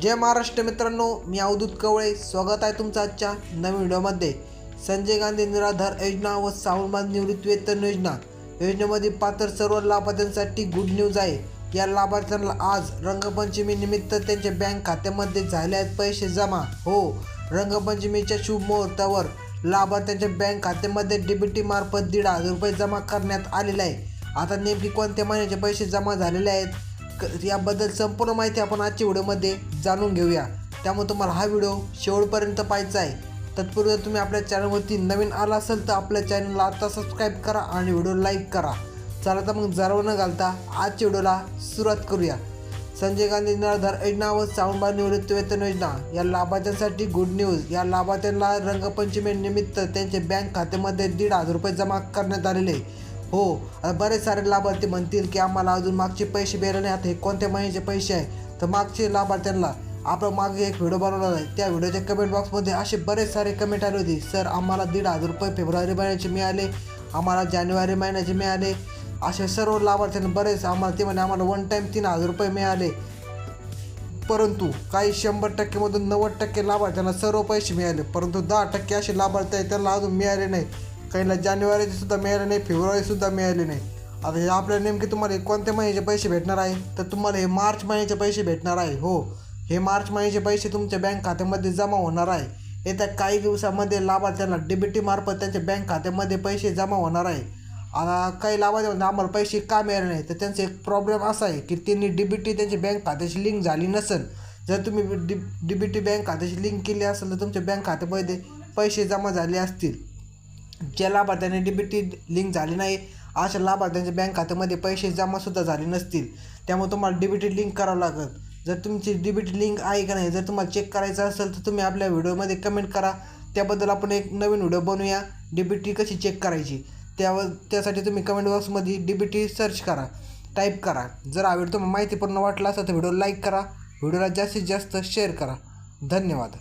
जय महाराष्ट्र मित्रांनो मी अवधूत कवळे. स्वागत आहे तुमचं आजच्या नवीन व्हिडिओमध्ये. संजय गांधी निराधार योजना व सावलमान निवृत्ती वेतन योजना. योजनेमध्ये पात्र सर्व लाभार्थ्यांसाठी गुड न्यूज आहे. या लाभार्थ्यांना आज रंगपंचमी निमित्त त्यांच्या बँक खात्यामध्ये झाले आहेत पैसे जमा. हो रंगपंचमीच्या शुभ मुहूर्तावर लाभार्थ्यांच्या बँक खात्यामध्ये डीबीटी मार्फत दीड हजार रुपये जमा करण्यात आलेले आहे. आता नेमकी कोणत्या महिन्याचे पैसे जमा झालेले आहेत? याबद्दल संपूर्ण माहिती आपण आजच्या व्हिडिओमध्ये जाणून घेऊया. त्यामुळे तुम्हाला हा व्हिडिओ शेवटपर्यंत पाहायचा आहे. तत्पूर्वी जर तुम्ही आपल्या चॅनलवरती नवीन आला असेल तर आपल्या चॅनलला आता सबस्क्राईब करा आणि व्हिडिओ लाईक करा. चला तर मग जरव न घालता आजच्या व्हिडिओला सुरुवात करूया. संजय गांधी निराधार योजना व सावंतबाद निवृत्ती वेतन योजना या लाभार्थ्यांसाठी गुड न्यूज या लाभार्थ्यांना रंगपंचमी निमित्त त्यांचे बँक खात्यामध्ये दीड हजार रुपये जमा करण्यात आलेले हो आता बरेच सारे लाभार्थी म्हणतील की आम्हाला अजून मागचे पैसे मिळाले नाही आता हे कोणत्या महिन्याचे पैसे आहे? तर मागचे लाभार्थ्यांना आपण मागे एक व्हिडिओ बनवला आहे. त्या व्हिडिओच्या कमेंट बॉक्समध्ये असे बरेच सारे कमेंट आले होते. सर आम्हाला दीड हजार रुपये फेब्रुवारी महिन्याचे मिळाले. आम्हाला जानेवारी महिन्याचे मिळाले. असे सर्व लाभार्थ्यांना बरेच आम्हाला ते म्हणे आम्हाला वन टाईम तीन हजार रुपये मिळाले. परंतु काही शंभर टक्केमधून नव्वद टक्के लाभार्थ्यांना सर्व पैसे मिळाले. परंतु दहा टक्के असे लाभार्थी आहेत त्यांना अजून मिळाले नाही काहींना जानेवारीचे सुद्धा मिळाले नाही फेब्रुवारी सुद्धा मिळाले नाही. आता हे आपल्याला नेमके तुम्हाला हे कोणत्या महिन्याचे पैसे भेटणार आहे? तर तुम्हाला हे मार्च महिन्याचे पैसे भेटणार आहे हो. हे मार्च महिन्याचे पैसे तुमच्या बँक खात्यामध्ये जमा होणार आहे. येत्या काही दिवसामध्ये लाभार्थ्यांना डीबीटी मार्फत त्यांच्या बँक खात्यामध्ये पैसे जमा होणार आहे. आता काही लाभार्थी आम्हाला पैसे का मिळाले नाही? तर त्यांचा एक प्रॉब्लेम असा आहे की त्यांनी डी बी टी त्यांची बँक खात्याशी लिंक झाली नसेल. जर तुम्ही D D B T bank खात्याशी लिंक केली असेल तर तुमच्या बँक खात्यामध्ये पैसे जमा झाले असतील. ज्या लाभार्थ्यांनी डीबीटी लिंक झाली नाही अशा लाभार्थ्यांच्या बँक खात्यामध्ये पैसे जमासुद्धा झाले नसतील. त्यामुळे तुम्हाला डीबीटी लिंक करावं लागत जर तुमची डीबीटी लिंक आहे का नाही जर तुम्हाला चेक करायचं असेल तर तुम्ही आपल्या व्हिडिओमध्ये कमेंट करा. त्याबद्दल आपण एक नवीन व्हिडिओ बनवूया. डीबीटी कशी चेक करायची? त्यावर त्यासाठी तुम्ही कमेंट बॉक्समध्ये डीबीटी सर्च करा. टाईप करा. जर हा तुम्हाला माहितीपूर्ण वाटला असेल तर व्हिडिओ लाईक करा. व्हिडिओला जास्तीत जास्त शेअर करा. धन्यवाद.